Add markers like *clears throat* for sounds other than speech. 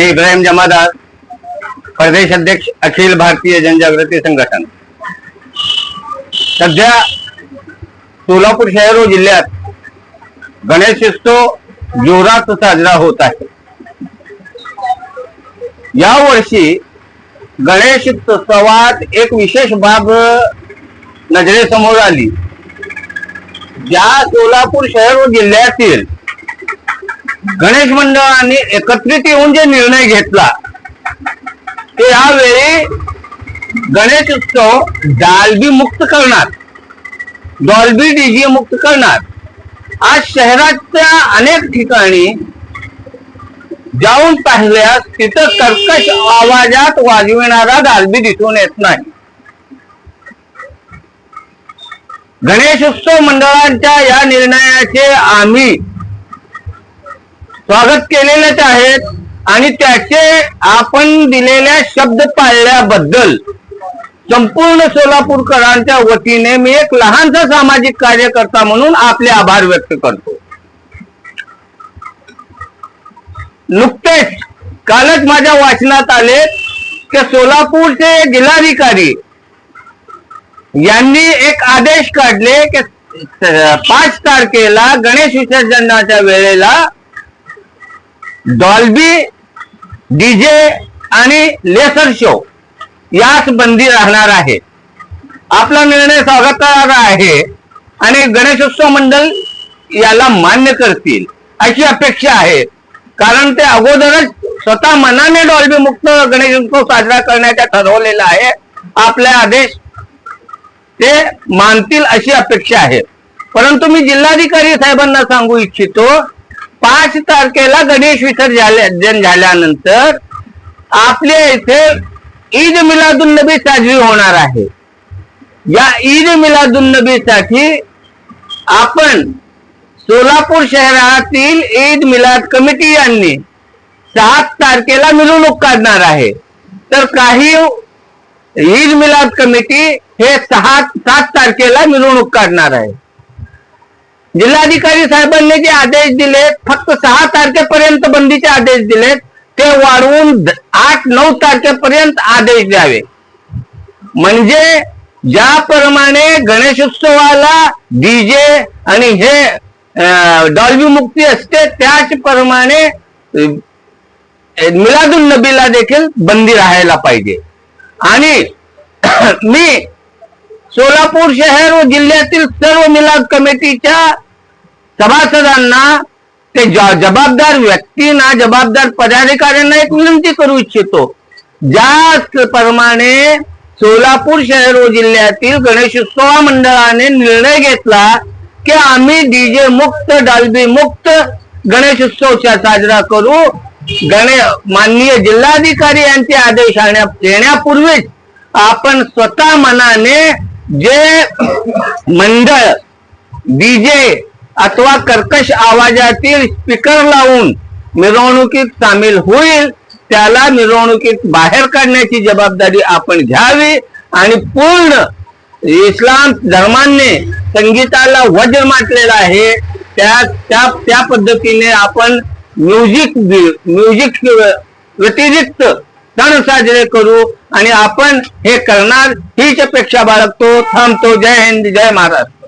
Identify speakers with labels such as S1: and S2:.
S1: मी इब्राहिम जमादार प्रदेश अध्यक्ष अखिल भारतीय जनजागृती संघटन सध्या सोलापूर शहर व जिल्ह्यात गणेशोत्सव जोरात साजरा होत आहे. या वर्षी गणेशोत्सवात एक विशेष बाब नजरेसमोर आली. ज्या सोलापूर शहर व जिल्ह्यातील गणेश मंडळाने एकत्रित येऊन जे निर्णय घेतला ते यावेळी गणेश उत्सव डालबी मुक्त करणार. डॉल्बी डीजे मुक्त करणार. आज शहराच्या अनेक ठिकाणी जाऊन पाहिल्यास तिथं कर्कश आवाजात वाजविणारा डालबी दिसून येत नाही. गणेशोत्सव मंडळांच्या या निर्णयाचे आम्ही स्वागत केलेलेच आहेत आणि त्याचे आपण दिलेल्या शब्द पाळल्याबद्दल संपूर्ण सोलापूरकरांच्या वतीने मी एक लहानसा सामाजिक कार्यकर्ता म्हणून आपले आभार व्यक्त करतो. नुकतेच कालच माझ्या वाचनात आले की सोलापूरचे जिल्हाधिकारी यांनी एक आदेश काढले की पाच तारखेला गणेश विसर्जनाच्या वेळेला डॉल्बी डीजे आणि लेसर शो यास बंदी राहणार आहे. आपला निर्णय स्वागतार्ह आहे आणि गणेशोत्सव मंडळ याला मान्य करतील अशी अपेक्षा आहे. कारण ते अगोदरच स्वतः मनाने डॉल्बी मुक्त गणेशोत्सव साजरा करण्याचा ठरवलेला आहे. आपले आदेश ते मानतील अशी अपेक्षा आहे. परंतु मी जिल्हाधिकारी साहेबांना सांगू इच्छितो पाच तारखेला गणेश विसर्जन झाल्यानंतर आपल्या इथे ईद मिलादुन नबी साजरी होणार आहे. या ईद मिलादुन नबी साठी आपण सोलापूर शहरातील ईद मिलाद कमिटी यांनी सात तारखेला मिरवणूक काढणार आहे. तर काही ईद मिलाद कमिटी हे सहा सात तारखेला मिरवणूक काढणार आहे. जिल्हाधिकारी साहेबांनी जे आदेश दिलेत फक्त सहा तारखेपर्यंत बंदीचे आदेश दिलेत ते वाढवून आठ नऊ तारखेपर्यंत आदेश द्यावे. म्हणजे ज्याप्रमाणे गणेशोत्सवाला डीजे आणि हे डॉल्बी मुक्ती असते त्याचप्रमाणे मिलादुल मिलादुन नबीला देखील बंदी राहायला पाहिजे. आणि *clears throat* मी सोलापूर शहर व जिल्ह्यातील सर्व मिलाद कमिटीच्या सभासदांना ते जबाबदार व्यक्तींना जबाबदार पदाधिकाऱ्यांना एक विनंती करू इच्छितो. ज्याप्रमाणे सोलापूर शहर व जिल्ह्यातील गणेशोत्सव मंडळाने निर्णय घेतला की आम्ही डीजे मुक्त डालबी मुक्त गणेशोत्सव साजरा करू. गणे माननीय जिल्हाधिकारी यांचे आदेश आणण्या- येण्यापूर्वीच आपण स्वतः मनाने जे मंडळ. डीजे अथवा कर्कश आवाजातील स्पीकर लावून मिरवणुकीत सामील होईल त्याला मिरवणुकीत बाहेर काढण्याची जबाबदारी आपण घ्यावी आणि पूर्ण इस्लाम धर्माने संगीताला वज्र माटलेला आहे. त्या त्या त्या पद्धतीने आपण म्युझिक म्युझिक व्यतिरिक्त सण साजरे करू आणि आपण हे करणार हीच अपेक्षा बाळगतो. थांबतो. जय हिंद जय महाराष्ट्र.